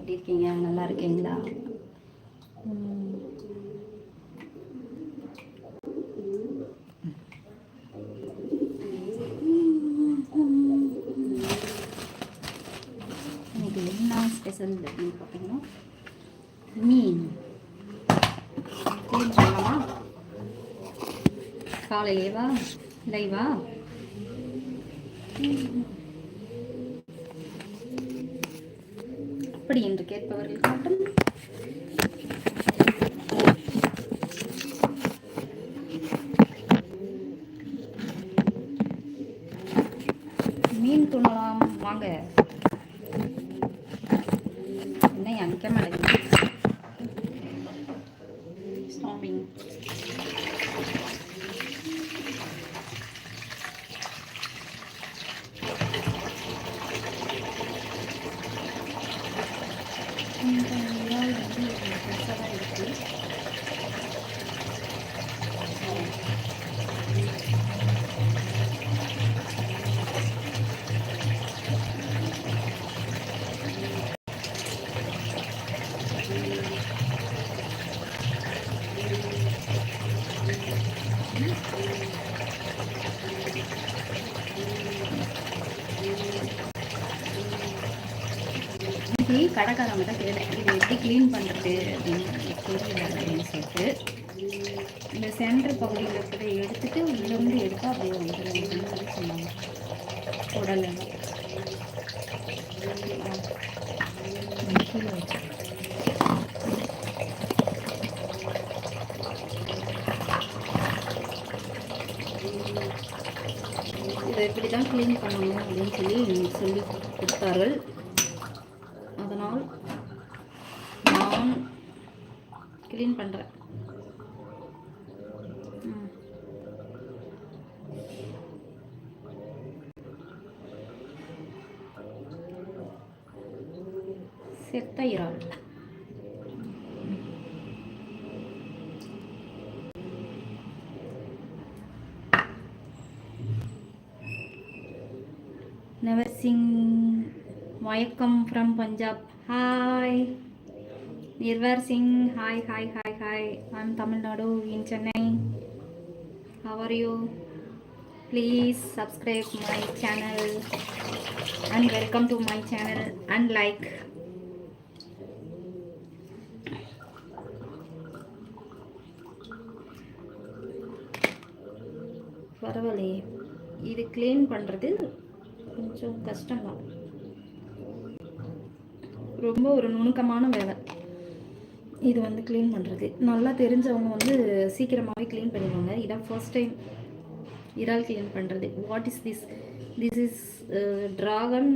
எப்படி இருக்கீங்க? நல்லா இருக்கீங்களா? இன்னைக்கு என்ன ஸ்பெஷல் அப்படின்னு பார்த்தீங்கன்னா மீன். மீன் சொல்லலாமா? காலையிலேவா? லைவா? அவர்கள் கேட்பவர்கள் காட்டும் மீன் துணலாம் வாங்க. என்ன அங்கே மேலே ஸ்டாம்பிங் இந்த இறால் வந்து பெருசாக தான் இருக்குது இன்னைக்கு தான் கேட்டேன் இது எப்படி க்ளீன் பண்ணுறது அப்படின்னு தெரியல அப்படின்னு சொல்லிட்டு. இந்த சென்டர் பகுதியில் இருக்கிறத எடுத்துட்டு உள்ளேருந்து எடுத்தால் அப்படியே வந்துடும் அப்படின்னு சொல்லி சொன்னாங்க. உடலில் இதை இப்படி தான் க்ளீன் பண்ணணும் அப்படின்னு சொல்லி சொல்லி கொடுத்தார்கள் அதனால் நான் க்ளீன் பண்ணுறேன் செத்த இறால் நெவர் சிங் வணக்கம் from Punjab hi Nirvar Singh hi hi hi hi I'm Tamil Nadu in Chennai how are you please subscribe my channel and welcome to my channel and like பரவாயில்லையே. இது க்ளீன் பண்ணுறது கொஞ்சம் கஷ்டம்தான். ரொம்ப ஒரு நுணுக்கமான வேலை. இது வந்து க்ளீன் பண்ணுறது நல்லா தெரிஞ்சவங்க வந்து சீக்கிரமாகவே க்ளீன் பண்ணிடுவாங்க. இதான் ஃபர்ஸ்ட் டைம் இறால் க்ளீன் பண்ணுறது what is this this is dragon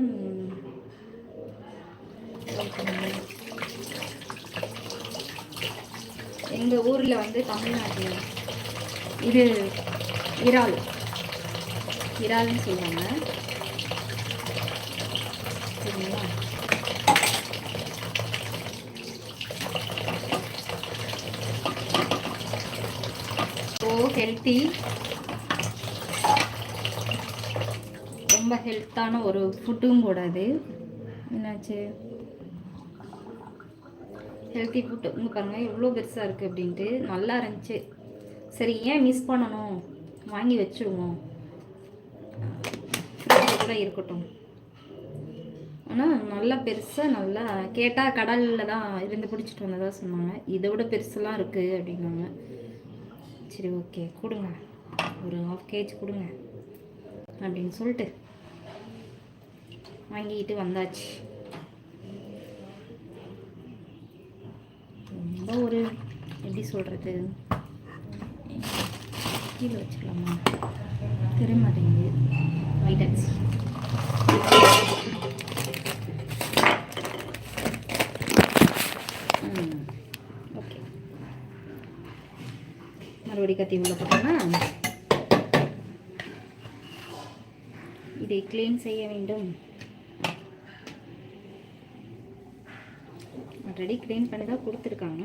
எங்கள் ஊரில் வந்து தமிழ்நாட்டில் இது இறால். இறால்னு சொல்லுவாங்க. சரிங்களா ஸோ ஹெல்த்தி ரொம்ப ஹெல்த்தான ஒரு ஃபுட்டும் கூட அது. என்னாச்சு? ஹெல்த்தி ஃபுட்டு இங்கே பாருங்கள் எவ்வளோ பெருசாக இருக்குது அப்படின்ட்டு நல்லா இருந்துச்சு. சரி ஏன் மிஸ் பண்ணணும்? வாங்கி வச்சுருவோம். கூட இருக்கட்டும். ஆனால் நல்லா பெருசாக நல்லா கேட்டால் கடலில் தான் இருந்து பிடிச்சிட்டு வந்ததா சொன்னாங்க. இதை விட பெருசெல்லாம் இருக்குது அப்படின்னாங்க. சரி ஓகே. கொடுங்க. ஒரு ஹாஃப் கேஜ் கொடுங்க. அப்படின்னு சொல்லிட்டு வாங்கிக்கிட்டு வந்தாச்சு. ரொம்ப ஒரு எப்படி சொல்கிறது கீழே வச்சுக்கலாமா? தெரிய மாட்டேங்குது. வைட்டாச்சு ஓகே மறுபடி கத்தி உள்ள போட்டோம்னா இதை க்ளீன் செய்ய வேண்டும். ஆல்ரெடி க்ளீன் பண்ணி தான் கொடுத்துருக்காங்க.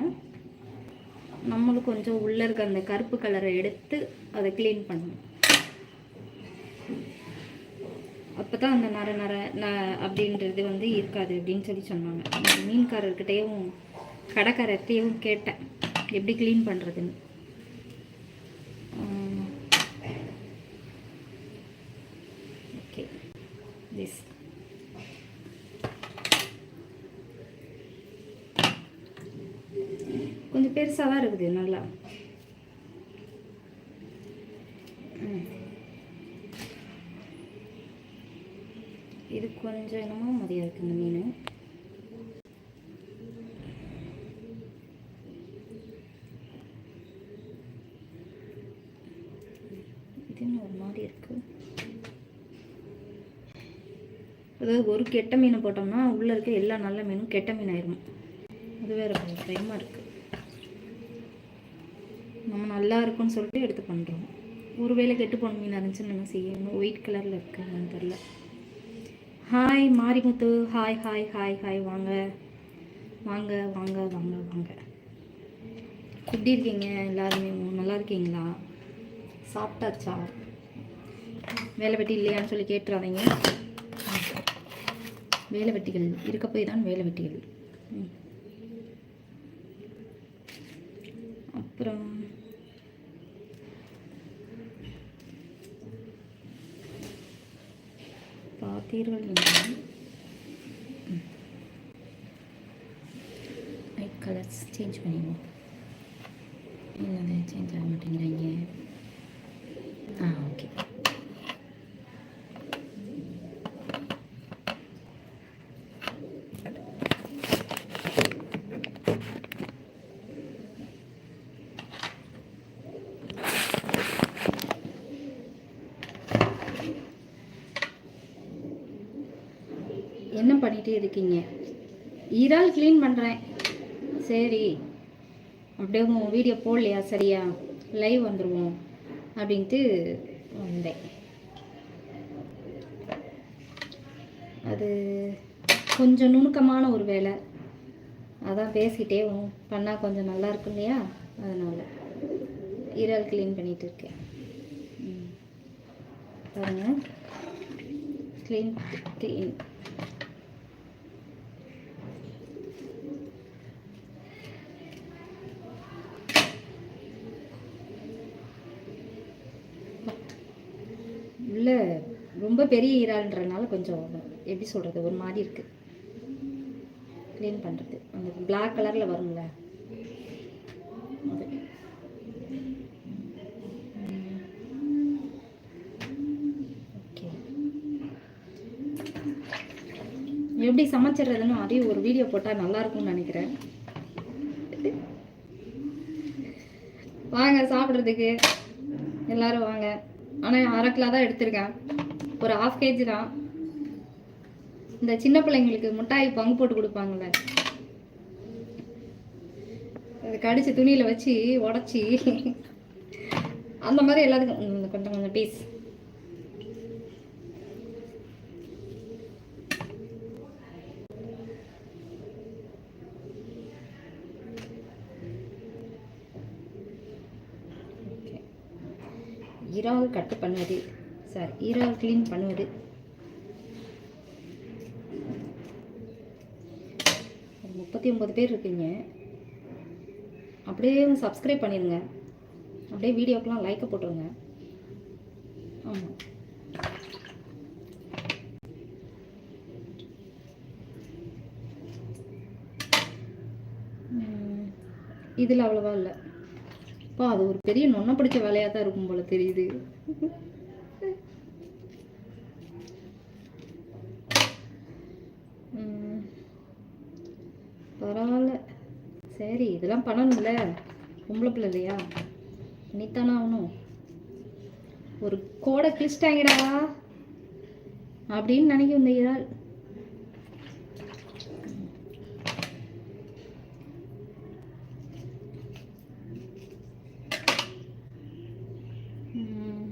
நம்மளும் கொஞ்சம் உள்ளே இருக்க அந்த கருப்பு கலரை எடுத்து அதை க்ளீன் பண்ணணும். அப்போ தான் அந்த நர நர ந அப்படின்றது வந்து இருக்காது அப்படின்னு சொல்லி சொன்னாங்க. மீன்காரர்கிட்டையும் கடைக்காரர்கிட்டையும் கேட்டேன். எப்படி க்ளீன் பண்ணுறதுன்னு ஓகே திஸ் கொஞ்சம் பெருசாக தான் இருக்குது நல்லா. இது கொஞ்சம் என்னமோ மதியம் இருக்குது இந்த மீன். இது ஒரு மாதிரி இருக்கு? அதாவது ஒரு கெட்ட மீனை போட்டோம்னா உள்ளே இருக்க எல்லா நல்ல மீனும் கெட்ட மீன் ஆயிரும். அது வேற பயமாக இருக்குது நல்லா இருக்கும்னு சொல்லிட்டு எடுத்து பண்ணுறோம் ஒருவேளை கெட்டு போன மீன் இருந்துச்சுன்னு நம்ம செய்யணும். ஒயிட் கலரில் இருக்குங்கன்னு தெரில hi Marimuthu. Hi hi hi hi வாங்க. வாங்க வாங்க வாங்க வாங்க. எப்படி இருக்கீங்க? எல்லாருமே நல்லா இருக்கீங்களா? சாப்பிட்டாச்சா? வேலை வெட்டி இல்லையான்னு சொல்லி கேட்டுறாதீங்க. வேலை வெட்டிகள். இருக்க போய் தான் வேலை வெட்டிகள். ம். அப்புறம் பார்த்தீர்கள் என்றால் லைட் கலர்ஸ் சேஞ்ச் பண்ணிடுவோம். என்னது? சேஞ்ச் ஆக மாட்டேங்கிறாங்க ஆ ஓகே என்ன பண்ணிகிட்டே இருக்கீங்க. இறால் க்ளீன் பண்ணுறேன் சரி. அப்படியே உன் வீடியோ போடலையா? சரியா? லைவ் வந்துடுவோம் அப்படின்ட்டு வந்தேன். அது கொஞ்சம் நுணுக்கமான ஒரு வேலை. அதான் பேசிட்டே பண்ணால் கொஞ்சம் நல்லா இருக்கும் இல்லையா? அதனால் இறால் க்ளீன் பண்ணிகிட்டு இருக்கேன். ம். க்ளீன் க்ளீன் உள்ள ரொம்ப பெரிய இறால்ன்றனால கொஞ்சம் எப்படி சொல்கிறது ஒரு மாதிரி இருக்குது க்ளீன் பண்ணுறது அந்த பிளாக் கலரில் வரும்ல. அது ஓகே எப்படி சமைச்சிடுறதுன்னு அதே ஒரு வீடியோ போட்டால் நல்லா இருக்கும்னு நினைக்கிறேன். வாங்க சாப்பிட்றதுக்கு. எல்லாரும் வாங்க. ஆனால் அரை கிலோ தான் எடுத்திருக்கேன். ஒரு ஹாஃப் கேஜி தான். இந்த சின்ன பிள்ளைங்களுக்கு மிட்டாய் பங்கு போட்டு கொடுப்பாங்கல்ல. அதை கடிச்சு துணியில் வச்சு உடச்சி அந்த மாதிரி எல்லாத்துக்கும் கொஞ்சம் கொஞ்சம் பீஸ் ஓகே கட்டு பண்ணுவது சாரி ஈரோ க்ளீன் பண்ணுவது. ஒரு முப்பத்தி ஒம்பது பேர் இருக்கீங்க. அப்படியே சப்ஸ்கிரைப் பண்ணிடுங்க அப்படியே வீடியோக்கெலாம் லைக்கை போட்டுருங்க. ஆமாம் இதில் அவ்வளோவா இல்லை. அப்பா அது ஒரு பெரிய நொன்ன பிடிச்ச வேலையாக தான் இருக்கும் போல் தெரியுது. பரவாயில்ல. சரி இதெல்லாம் பண்ணணும்ல. பொம்பளை பிள்ளை இல்லையா? பண்ணித்தானே ஆகணும். ஒரு கோடை கிழிச்சிட்டாங்கடா அப்படின்னு நினைக்கும் இந்த இறால் ம்.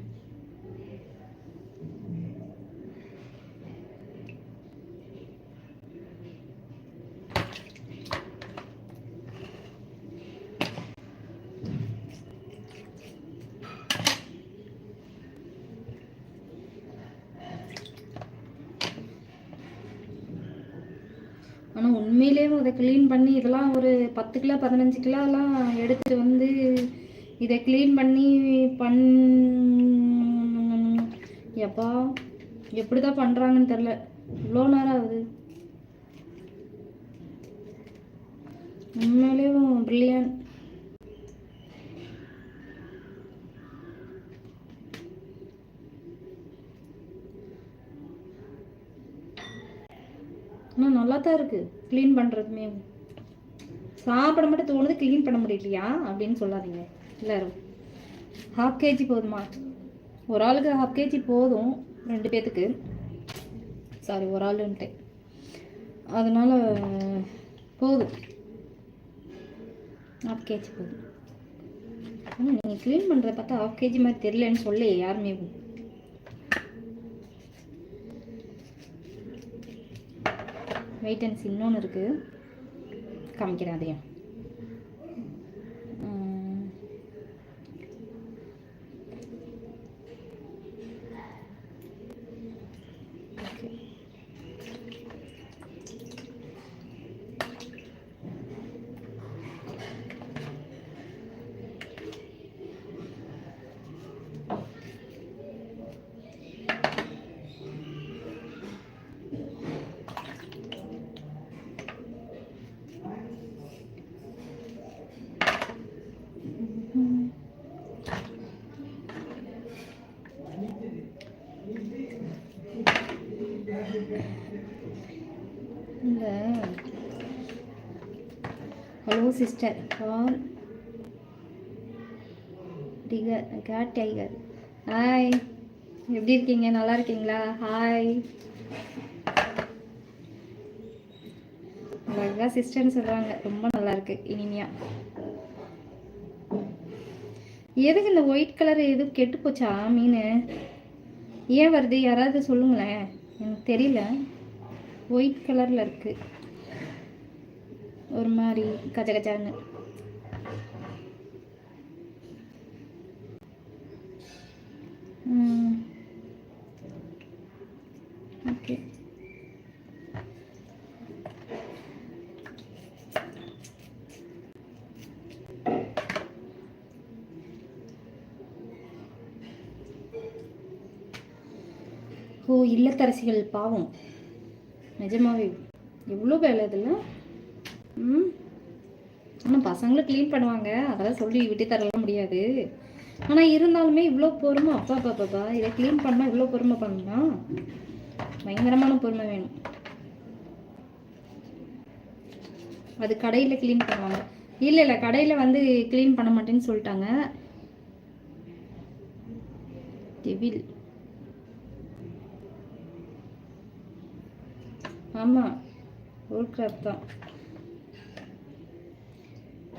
ஆனால் உண்மையிலேயே அதை க்ளீன் பண்ணி இதெல்லாம் ஒரு பத்து கிலோ பதினஞ்சு கிலோலாம் எடுத்து வந்து இதை க்ளீன் பண்ணி பண் எப்பா எப்படி தான் பண்ணுறாங்கன்னு தெரில இவ்வளோ நேரம் ஆகுது. ஆனால் நல்லா தான் இருக்குது க்ளீன் பண்ணுறதுமே சாப்பிட மட்டும் தோணுது க்ளீன் பண்ண முடியலையா? அப்படின்னு சொல்லாதீங்க. எல்லாரும். ஹாஃப் கேஜி போதுமா? ஒரு ஆளுக்கு ஹாஃப் கேஜி போதும் ரெண்டு பேர்த்துக்கு சாரி ஒரு ஆளுன்ட்டேன். அதனால் போதும். ஹாஃப் கேஜி போதும். நீங்கள் க்ளீன் பண்ணுறத பார்த்தா ஹாஃப் கேஜி மாதிரி தெரியலன்னு சொல்லி யாருமே. வெயிட் அண்ட் இன்னொன்று இருக்குது காமிக்கிறேன் அதையும் உம். Okay. இந்த hello sister call tiger cat tiger hi எப்படி இருக்கீங்க? நல்லா இருக்கீங்களா? ஹாய் அழகா சிஸ்டர்னு சொல்கிறாங்க ரொம்ப நல்லா இருக்கு. இனிமையா. எதுக்கு இந்த ஒயிட் கலர் எதுவும் கெட்டு போச்சா? மீன். ஏன் வருது? யாராவது சொல்லுங்களேன். எனக்கு தெரியல. ஒயிட் கலரில் இருக்கு. ஒரு மாதிரி கஜ கஜான்னு. ஓகே. ஓ இல்லத்தரசிகள் பாவம். நிஜமாவே எவ்வளோ வேலை இதெல்லாம் ம். ஆனால் பசங்களும் க்ளீன் பண்ணுவாங்க. அதெல்லாம் சொல்லி விட்டு தரலாம் முடியாது. ஆனால் இருந்தாலுமே இவ்வளோ பொறுமை. அப்பா அப்பா பாப்பா இதை க்ளீன் பண்ணால் இவ்வளோ பொறுமை பண்ணலாம் பயங்கரமான பொறுமை வேணும். அது கடையில் க்ளீன் பண்ணுவாங்க. இல்லை இல்லை. கடையில் வந்து க்ளீன் பண்ண மாட்டேன்னு சொல்லிட்டாங்க. டெவில் ஆமாம் ரோல் கிராப் தான்.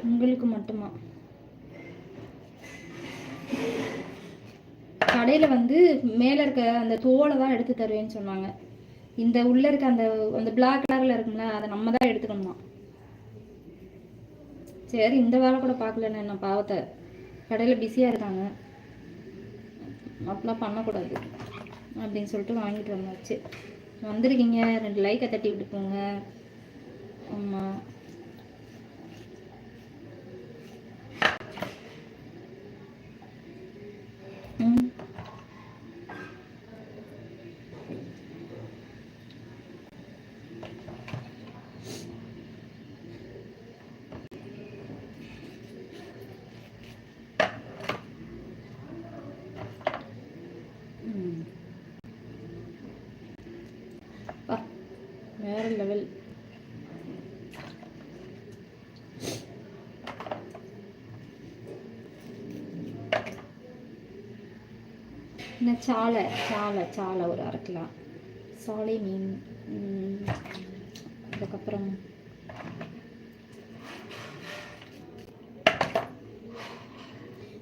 உங்களுக்கு மட்டுமா? கடையில் வந்து மேலே இருக்க அந்த தோலை தான் எடுத்து தருவேன்னு சொன்னாங்க. இந்த உள்ளே இருக்க அந்த அந்த பிளாக் கலரில் இருக்கும்ல அதை நம்ம தான் எடுத்துக்கணுமா? சரி இந்த வேலை கூட பார்க்கலன்னு என்ன பாவத்தை? கடையில் பிஸியாக இருக்காங்க. அப்படிலாம் பண்ணக்கூடாது அப்படின்னு சொல்லிட்டு வாங்கிட்டு வந்தாச்சு. வந்திருக்கீங்க ரெண்டு லைக்கை தட்டி விட்டு போங்க ஆமாம் ம் ம். பா வேற லெவல் என்ன சாலை சாலை சாலை ஒரு அரை கிலோ. சாலை மீன் அதுக்கப்புறம்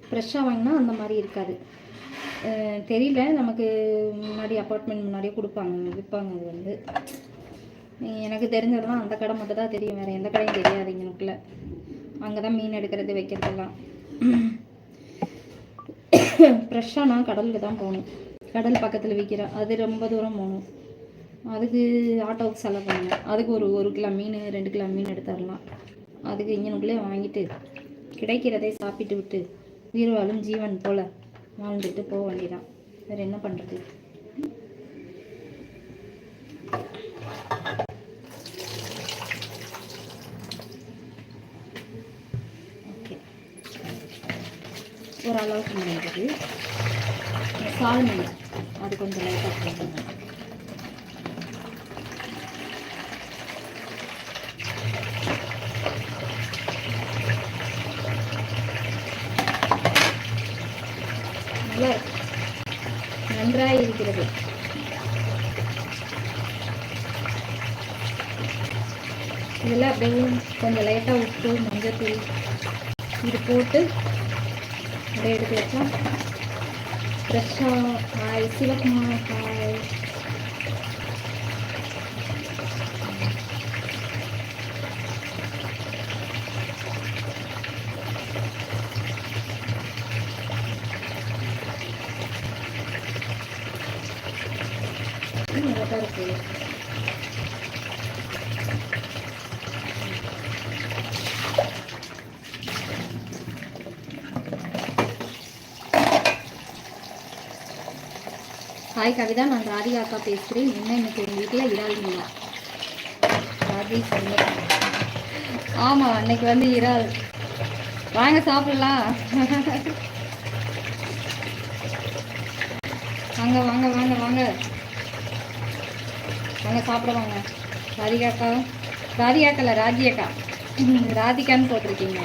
ஃப்ரெஷ்ஷாக வாங்கினா அந்த மாதிரி இருக்காது. தெரியல நமக்கு முன்னாடி அப்பார்ட்மெண்ட் முன்னாடியே கொடுப்பாங்க விற்பாங்க அது வந்து. எனக்கு தெரிஞ்சதெல்லாம் அந்த கடை மட்டும் தான் தெரியும் வேறு எந்த கடையும் தெரியாது எங்களுக்குள்ள. அங்கே தான் மீன் எடுக்கிறது வைக்கிறதெல்லாம். ஃப்ரெஷ்ஷாக நான் கடலுக்கு தான் போகணும். கடல் பக்கத்தில் விற்கிறேன் அது ரொம்ப தூரம் போகணும். அதுக்கு ஆட்டோவுக்கு செலவு பண்ணணும் அதுக்கு ஒரு ஒரு கிலோ மீன் ரெண்டு கிலோ மீன் எடுத்துடலாம் அதுக்கு இங்கனுக்குள்ளே வாங்கிட்டு கிடைக்கிறதை சாப்பிட்டு விட்டு உயிர் வாழும் ஜீவன் போல் வாழ்ந்துட்டு போக வேண்டியதான் வேறு என்ன பண்ணுறது ஓகே ஓரளவுக்கு முடிஞ்சது. சால் அது கொஞ்சம் லைட்டாக போட்டுருங்க நல்லா நன்றாக இருக்கிறது. இதில் அப்படியே கொஞ்சம் லைட்டாக உப்பு மஞ்சத்தூள் இது போட்டு அப்படியே எடுத்து வச்சா ஃப்ரெஷ்ஷாக ஹாய் சிவகுமார் ஹாய் நல்லா தான் இருக்குது ஹாய் கவிதா நான் ராதிகா அக்கா பேசுகிறேன் என்ன இன்னைக்கு உங்கள் வீட்டில் இறால் மீனா. ராதி சொல்லு ஆமாம் அன்னைக்கு வந்து இறால். வாங்க சாப்பிடலாம். வாங்க வாங்க வாங்க வாங்க. வாங்க சாப்பிட வாங்க. ராதிகா அக்கா. ராதிகா அக்கா இல்லை ராஜி அக்கா. ராதிகான்னு போட்டிருக்கீங்க.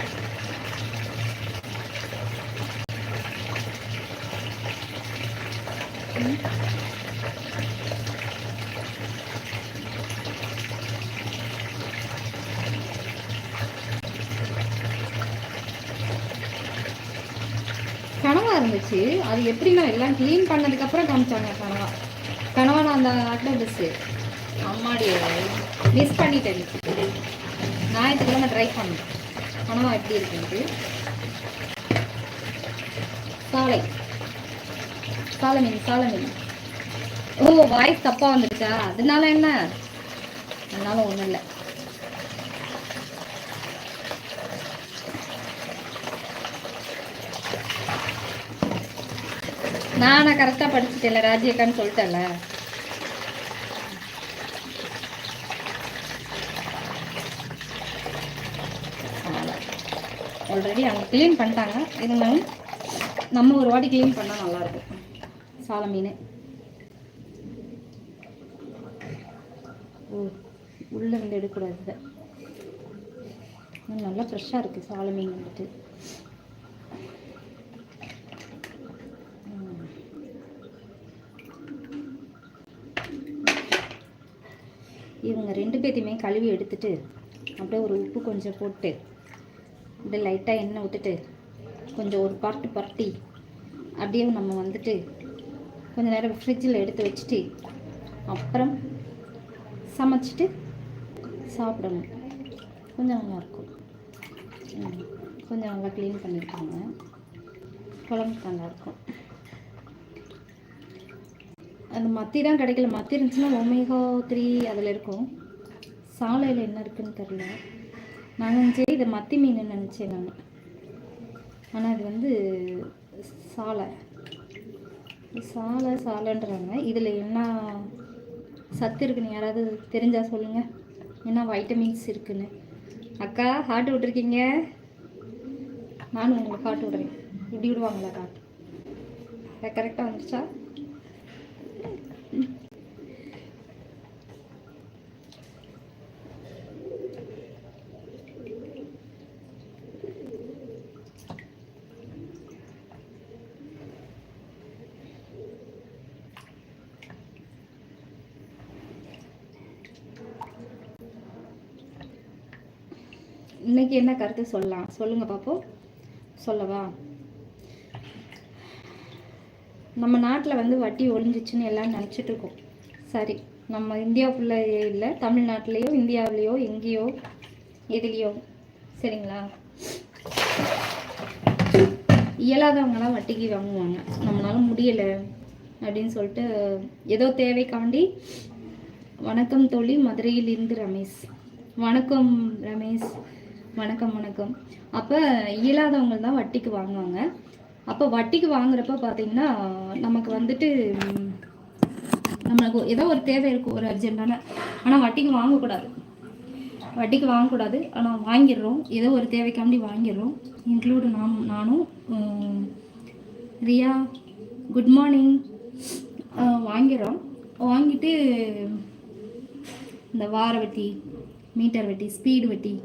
கனவா இருந்துச்சு. அது எப்படின்னா எல்லாம் க்ளீன் பண்ணதுக்கப்புறம் காமிச்சாங்க கனவா. கனவா நான் அந்த அக்டோபஸ்ஸு அம்மாடி மிஸ் பண்ணிட்டேன். ஞாயிற்றுக்கிழமை ட்ரை பண்ணேன். கனவா எப்படி இருக்குன்ட்டு. சாலை. சாலை மீன் சாலை மீன். ஓ வாய்ஸ் தப்பாக வந்துருச்சா அதனால என்ன? அதனால ஒன்றும் இல்லை. நானா கரெக்டாக படிச்சுட்டேன்ல ராஜியக்கான்னு சொல்லிட்டேன்ல. ஆல்ரெடி அவங்க க்ளீன் பண்ணிட்டாங்க. இருந்தாலும் நம்ம ஒரு வாட்டி க்ளீன் பண்ணால் நல்லாயிருக்கும் சால மீன். ஓ உள்ளே வந்து எடுக்கக்கூடாது நல்லா ஃப்ரெஷ்ஷாக இருக்குது சால மீன் வந்துட்டு. இவங்க ரெண்டு பேத்தையுமே கழுவி எடுத்துட்டு அப்படியே ஒரு உப்பு கொஞ்சம் போட்டு அப்படியே லைட்டாக எண்ணெய் விட்டுட்டு கொஞ்சம் ஒரு பரட்டு பரட்டி அப்படியே நம்ம வந்துட்டு கொஞ்ச நேரம் ஃப்ரிட்ஜில் எடுத்து வச்சுட்டு அப்புறம் சமைச்சிட்டு சாப்பிடணும். கொஞ்சம் நல்லாயிருக்கும் ம், கொஞ்சம் நல்லா க்ளீன் பண்ணியிருக்காங்க குழம்பு நல்லாயிருக்கும் அந்த மத்தி தான் கிடைக்கல. மத்தி இருந்துச்சுன்னா ஒமேகோ த்ரீ அதில் இருக்கும். சாலையில் என்ன இருக்குன்னு தெரில நான் நினச்சேன் இது மத்தி மீன் நினச்சேன் நான். ஆனால் இது வந்து சாலை. சாலை சாலைன்றாங்க. இதில் என்ன சத்து இருக்குன்னு யாராவது தெரிஞ்சால் சொல்லுங்கள் என்ன வைட்டமின்ஸ் இருக்குன்னு. அக்கா ஹார்ட் விட்ருக்கீங்க நானும் உங்களுக்கு ஹார்ட் விட்றேன். இப்படி விடுவாங்களா ஹார்ட் கரெக்டாக வந்துச்சா இன்னைக்கு என்ன கருத்து சொல்லலாம்? சொல்லுங்க பாப்போம். சொல்லவா? நம்ம நாட்டில் வந்து வட்டி ஒழிஞ்சிச்சுன்னு எல்லாம் நினச்சிட்டு இருக்கோம். சரி நம்ம இந்தியாவுக்குள்ளேயே இல்லை தமிழ்நாட்டிலேயோ இந்தியாவிலேயோ எங்கேயோ எதுலேயோ. சரிங்களா? இயலாதவங்களாம் வட்டிக்கு வாங்குவாங்க. நம்மளால முடியலை அப்படின்னு சொல்லிட்டு ஏதோ தேவைக்காண்டி வணக்கம் தோழி மதுரையிலிருந்து ரமேஷ். வணக்கம் ரமேஷ். வணக்கம் வணக்கம். அப்போ இயலாதவங்க தான் வட்டிக்கு வாங்குவாங்க. அப்போ வட்டிக்கு வாங்குறப்ப பார்த்தீங்கன்னா நமக்கு வந்துட்டு நம்மளுக்கு ஏதோ ஒரு தேவை இருக்கும் ஒரு அர்ஜென்ட்டான ஆனால் வட்டிக்கு வாங்கக்கூடாது. வட்டிக்கு வாங்கக்கூடாது. ஆனால் வாங்கிடுறோம். ஏதோ ஒரு தேவைக்காண்டி வாங்கிடுறோம். இன்க்ளூடு நாம் நானும் ரியா குட் மார்னிங் வாங்கிறோம் வாங்கிட்டு இந்த வார வட்டி மீட்டர் வட்டி ஸ்பீடு வட்டி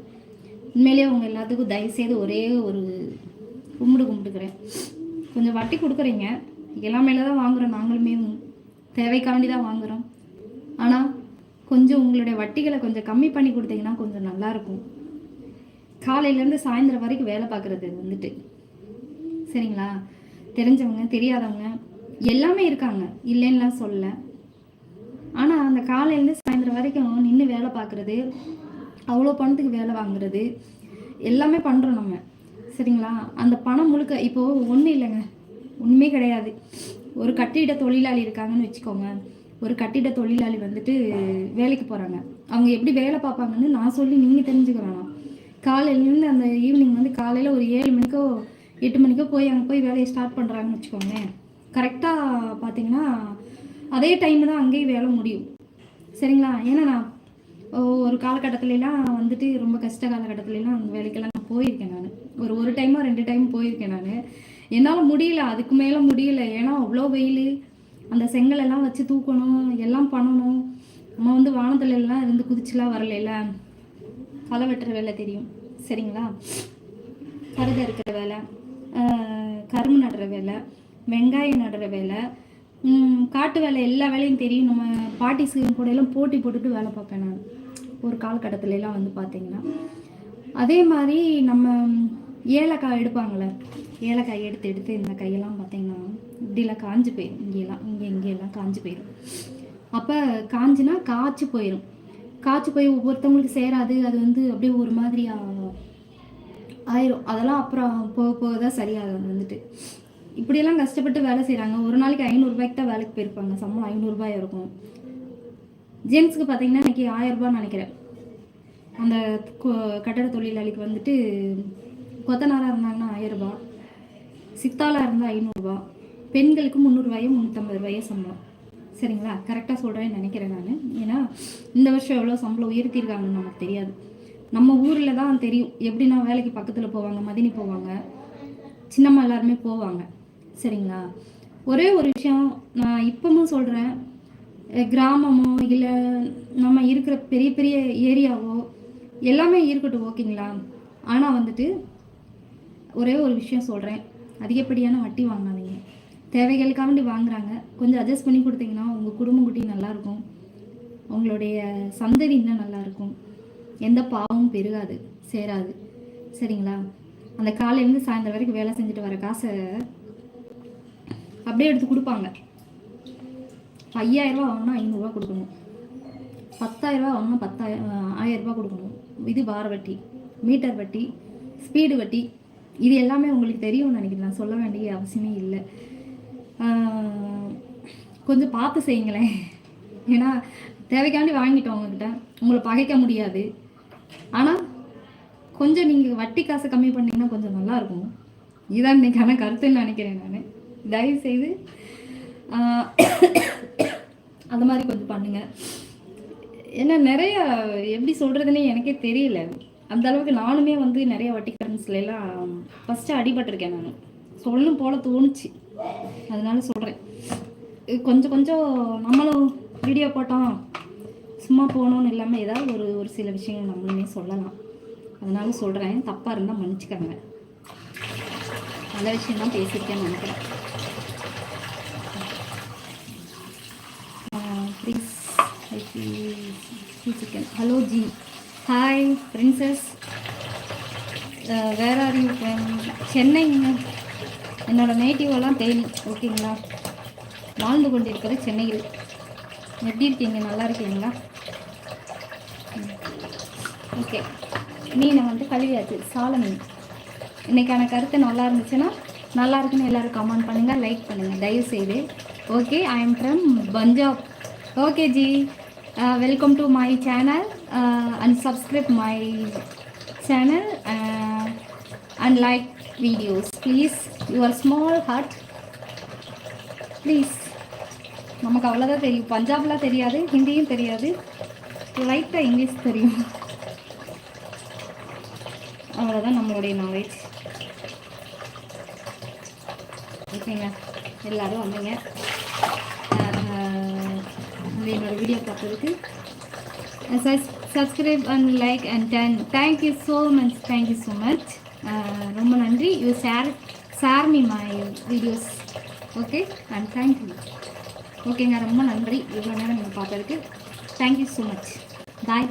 உண்மையிலேயே அவங்க எல்லாத்துக்கும் தயவுசெய்து ஒரே ஒரு கும்பிடு கும்பிட்டுக்கிறேன். கொஞ்சம் வட்டி கொடுக்குறீங்க. எல்லாமேல தான் வாங்குறோம். நாங்களுமே தேவைக்காண்டி தான் வாங்குகிறோம் ஆனால் கொஞ்சம் உங்களுடைய வட்டிகளை கொஞ்சம் கம்மி பண்ணி கொடுத்தீங்கன்னா கொஞ்சம் நல்லாயிருக்கும் காலையிலேருந்து சாயந்தரம் வரைக்கும் வேலை பார்க்குறது வந்துட்டு. சரிங்களா? தெரிஞ்சவங்க தெரியாதவங்க எல்லாமே இருக்காங்க. இல்லைன்னுலாம் சொல்ல. ஆனால் அந்த காலையிலேருந்து சாயந்தரம் வரைக்கும் நின்று வேலை பார்க்குறது அவ்வளோ பணத்துக்கு வேலை வாங்குறது. எல்லாமே பண்ணுறோம் நம்ம. சரிங்களா? அந்த பணம் முழுக்க இப்போது ஒன்றும் இல்லைங்க. ஒன்றுமே கிடையாது. ஒரு கட்டிட தொழிலாளி இருக்காங்கன்னு வச்சுக்கோங்க. ஒரு கட்டிட தொழிலாளி வந்துட்டு வேலைக்கு போகிறாங்க அவங்க எப்படி வேலை பார்ப்பாங்கன்னு நான் சொல்லி நீங்கள் தெரிஞ்சுக்க வேணாம் காலையிலேருந்து அந்த ஈவினிங் வந்து காலையில் ஒரு ஏழு மணிக்கோ எட்டு மணிக்கோ போய் அங்கே போய் வேலையை ஸ்டார்ட் பண்ணுறாங்கன்னு வச்சுக்கோங்களேன். கரெக்டாக பார்த்தீங்கன்னா அதே டைம் தான் அங்கேயும் வேலை முடியும். சரிங்களா? ஏன்னா நான் ஒரு காலகட்டத்துலலாம் வந்துட்டு ரொம்ப கஷ்ட காலகட்டத்திலலாம் அந்த வேலைக்கெல்லாம் நான் போயிருக்கேன் நான். ஒரு ஒரு டைமோ ரெண்டு டைம் போயிருக்கேன் நான். என்னால் முடியல அதுக்கு மேலே முடியல. ஏன்னா அவ்வளோ வெயில் அந்த செங்கல் எல்லாம் வச்சு தூக்கணும் எல்லாம் பண்ணணும். நம்ம வந்து வானத்துல எல்லாம் இருந்து குதிச்சுலாம் வரலைல களை வெட்டுற வேலை தெரியும். சரிங்களா? கருத இருக்கிற வேலை கரும்பு நடுற வேலை வெங்காயம் நடுற வேலை. காட்டு வேலை எல்லா வேலையும் தெரியும். நம்ம பாட்டிஸு கூட எல்லாம் போட்டி போட்டுட்டு வேலை பார்ப்பேன் நான். ஒரு காலகட்டத்துலலாம் வந்து பார்த்தீங்கன்னா அதே மாதிரி நம்ம ஏலக்காய் எடுப்பாங்களே ஏலக்காய் எடுத்து எடுத்து இந்த கையெல்லாம் பார்த்தீங்கன்னா இப்படிலாம் காஞ்சு போயிடும் இங்கேலாம் இங்கே இங்கேயெல்லாம் காஞ்சு போயிடும் அப்போ காஞ்சினா காய்ச்சி போயிடும் காய்ச்சி போய் ஒவ்வொருத்தவங்களுக்கு சேராது. அது வந்து அப்படியே ஒரு மாதிரியாக ஆயிரும். அதெல்லாம் அப்புறம் போக போக தான் சரியாகும் வந்துட்டு. இப்படியெல்லாம் கஷ்டப்பட்டு வேலை செய்கிறாங்க ஒரு நாளைக்கு ஐநூறுரூபாய்க்கு தான் வேலைக்கு போயிருப்பாங்க. சம்பளம் ஐநூறுரூபாய் இருக்கும். ஜென்ஸுக்கு பார்த்தீங்கன்னா இன்னைக்கு ஆயரரூபான்னு நினைக்கிறேன். அந்த கொ- கட்டட தொழிலாளிக்கு வந்துட்டு கொத்தனாராக இருந்தாங்கன்னா ஆயரரூபா சித்தாளாக இருந்தால் ஐநூறுரூபா பெண்களுக்கு முந்நூறுரூவாயும் முந்நூற்றம்பது ரூபாயோ சம்பளம். சரிங்களா? கரெக்டாக சொல்கிறேன்னு நினைக்கிறேன் நான். ஏன்னா இந்த வருஷம் எவ்வளோ சம்பளம் உயர்த்தியிருக்காங்கன்னு நமக்கு தெரியாது. நம்ம ஊரில் தான் தெரியும். எப்படின்னா வேலைக்கு பக்கத்தில் போவாங்க மதினி போவாங்க. சின்னம்மா எல்லாருமே போவாங்க. சரிங்களா? ஒரே ஒரு விஷயம் நான் இப்பவும் சொல்கிறேன் கிராமமோ இல்லை நம்ம இருக்கிற பெரிய பெரிய ஏரியாவோ எல்லாமே இருக்கட்டும் ஓகேங்களா? ஆனால் வந்துட்டு ஒரே ஒரு விஷயம் சொல்கிறேன் அதிகப்படியான வட்டி வாங்காதீங்க. தேவைகளுக்காண்டி வாங்குறாங்க. கொஞ்சம் அட்ஜஸ்ட் பண்ணி கொடுத்தீங்கன்னா உங்கள் குடும்பம் குட்டி நல்லாயிருக்கும் உங்களுடைய சந்ததி இன்னும் நல்லாயிருக்கும் எந்த பாவமும் பெருகாது சேராது. சரிங்களா? அந்த காலையிலேருந்து சாயந்தரம் வரைக்கும் வேலை செஞ்சுட்டு வர காசை அப்படியே எடுத்து கொடுப்பாங்க. ஐயாயிரரூபா வாங்கினா ஐநூறுரூவா கொடுக்கணும். பத்தாயிரரூபா வாங்கினா பத்தாயிரம் ஆயிரரூபா கொடுக்கணும். இது வார வட்டி மீட்டர் வட்டி ஸ்பீடு வட்டி இது எல்லாமே உங்களுக்கு தெரியும்னு நினைக்கிறேன். நான் சொல்ல வேண்டிய அவசியமே இல்லை. கொஞ்சம் பார்த்து செய்யுங்களேன். ஏன்னா தேவைக்காண்டி வாங்கிட்டோம் உங்ககிட்ட. உங்களை பகைக்க முடியாது. ஆனால் கொஞ்சம் நீங்கள் வட்டி காசை கம்மி பண்ணிங்கன்னா கொஞ்சம் நல்லாயிருக்கும் இதுதான் இன்னைக்கான கருத்துன்னு நினைக்கிறேன் நான். தயவுசெய்து அந்த மாதிரி கொஞ்சம் பண்ணுங்க. ஏன்னா நிறைய எப்படி சொல்கிறதுனே எனக்கே தெரியல. அந்த அளவுக்கு நானுமே வந்து நிறைய வட்டி கரன்ஸ்ல எல்லாம் ஃபஸ்ட்டு அடிபட்டிருக்கேன் நான். சொல்லணும் போல தோணுச்சு. அதனால சொல்கிறேன் கொஞ்சம் கொஞ்சம் நம்மளும் வீடியோ போட்டோம். சும்மா போகணும்னு இல்லாமல் ஏதாவது ஒரு ஒரு சில விஷயங்கள் நம்மளுமே சொல்லலாம். அதனால சொல்கிறேன் தப்பாக இருந்தால் மன்னிச்சுக்கோங்க. நல்ல விஷயம் தான் பேசியிருக்கேன்னு நினைக்கிறேன் please chicken hello ji hi princess வேற ஆர் யூ சென்னைங்க என்னோடய நேட்டிவெல்லாம் தேனி ஓகேங்களா? வாழ்ந்து கொண்டிருப்பது சென்னையில். எப்படி இருக்கீங்க? நல்லா இருக்கீங்களா? ஓகே மீனை வந்து கழுவியாச்சு. சால மீன். இன்றைக்கான கருத்து நல்லா இருந்துச்சுன்னா நல்லா இருக்குன்னு எல்லோரும் கமெண்ட் பண்ணுங்கள் லைக் பண்ணுங்கள் தயவுசெய்து. Okay I am from Punjab okay ji welcome to my channel uh, and subscribe my channel uh, and like videos. Please, your small heart. Please. நமக்கு அவ்வளோதான் தெரியும் பஞ்சாப்லாம் தெரியாது ஹிந்தியும் தெரியாது லைட்டாக இங்கிலீஷ் தெரியும் அவ்வளோதான் நம்மளுடைய நாலேஜ் ஓகேங்க எல்லோரும் வந்தீங்க அஹ் வந்து என்னோட வீடியோ பார்த்ததுக்கு subscribe and like and then thank you so much thank you so much ரொம்ப நன்றி. You share share me my videos okay and thank you ஓகேங்க ரொம்ப நன்றி. இவ்வளோ நேரம் நீங்கள் பார்த்ததுக்கு தேங்க்யூ ஸோ மச் பாய்